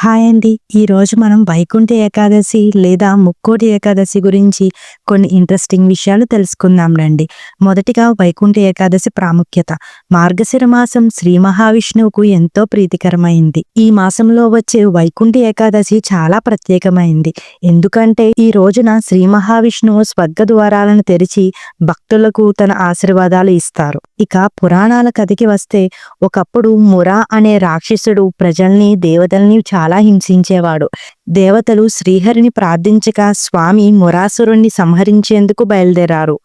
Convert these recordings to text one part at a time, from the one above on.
Hi అండి. ఈ రోజు మనం వైకుంఠ ఏకాదశి లేదా ముక్కోటి ఏకాదశి గురించి కొన్ని ఇంట్రెస్టింగ్ విషయాలు తెలుసుకుందాం రండి. మొదటిగా వైకుంఠ ఏకాదశి ప్రాముఖ్యత. మార్గశిర మాసం శ్రీ మహావిష్ణువుకు ఎంతో ప్రీతికరమైంది. ఈ మాసంలో వచ్చే వైకుంఠ ఏకాదశి చాలా ప్రత్యేకమైంది. ఎందుకంటే ఈ రోజున శ్రీ మహావిష్ణువు స్వర్గ ద్వారాలను తెరిచి భక్తులకు తన ఆశీర్వాదాలు ఇస్తారు. ఇక పురాణాల కథకి వస్తే ఒకప్పుడు మురా అనే రాక్షసుడు ప్రజల్ని దేవతల్ని చాలా హింసించేవాడు. దేవతలు శ్రీహరిని ప్రార్థించక స్వామి మురాసురుణ్ణి సంహరించేందుకు బయలుదేరారు.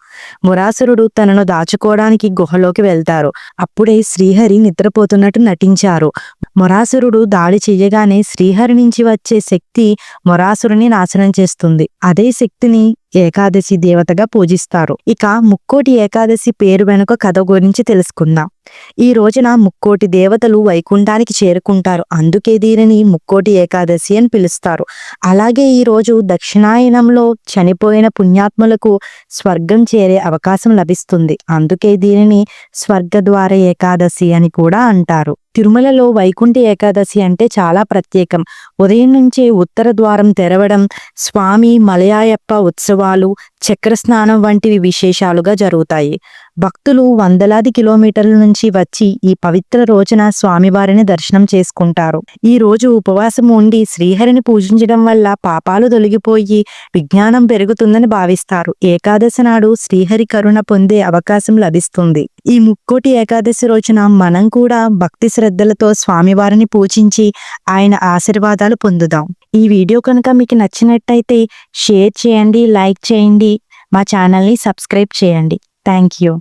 మురాసురుడు తనను దాచుకోవడానికి గుహలోకి వెళ్తారు. అప్పుడే శ్రీహరి నిద్రపోతున్నట్టు నటించారు. మురాసురుడు దాడి చెయ్యగానే శ్రీహరి నుంచి వచ్చే శక్తి మురాసురుని నాశనం చేస్తుంది. అదే శక్తిని ఏకాదశి దేవతగా పూజిస్తారు. ఇక ముక్కోటి ఏకాదశి పేరు వెనుక కథ గురించి తెలుసుకుందాం. ఈ రోజున ముక్కోటి దేవతలు వైకుంఠానికి చేరుకుంటారు. అందుకే దీనిని ముక్కోటి ఏకాదశి అని పిలుస్తారు. అలాగే ఈ రోజు దక్షిణాయనంలో చనిపోయిన పుణ్యాత్ములకు స్వర్గం చేరే అవకాశం లభిస్తుంది. అందుకే దీనిని స్వర్గద్వార ఏకాదశి అని కూడా అంటారు. తిరుమలలో వైకుంఠ ఏకాదశి అంటే చాలా ప్రత్యేకం. ఉదయం నుంచే ఉత్తర ద్వారం తెరవడం స్వామి మలయాయప్ప ఉత్సవం ఉత్సవాలు చక్రస్నానం వంటివి విశేషాలుగా జరుగుతాయి. భక్తులు వందలాది కిలోమీటర్ల నుంచి వచ్చి ఈ పవిత్ర రోజున స్వామివారిని దర్శనం చేసుకుంటారు. ఈ రోజు ఉపవాసం ఉండి శ్రీహరిని పూజించడం వల్ల పాపాలు తొలగిపోయి విజ్ఞానం పెరుగుతుందని భావిస్తారు. ఏకాదశి నాడు శ్రీహరి కరుణ పొందే అవకాశం లభిస్తుంది. ఈ ముక్కోటి ఏకాదశి రోజున మనం కూడా భక్తి శ్రద్ధలతో స్వామివారిని పూజించి ఆయన ఆశీర్వాదాలు పొందుదాం. ఈ వీడియో కనుక మీకు నచ్చినట్టయితే షేర్ చేయండి లైక్ చేయండి. మా ఛానల్ని సబ్స్క్రైబ్ చేయండి. Thank you.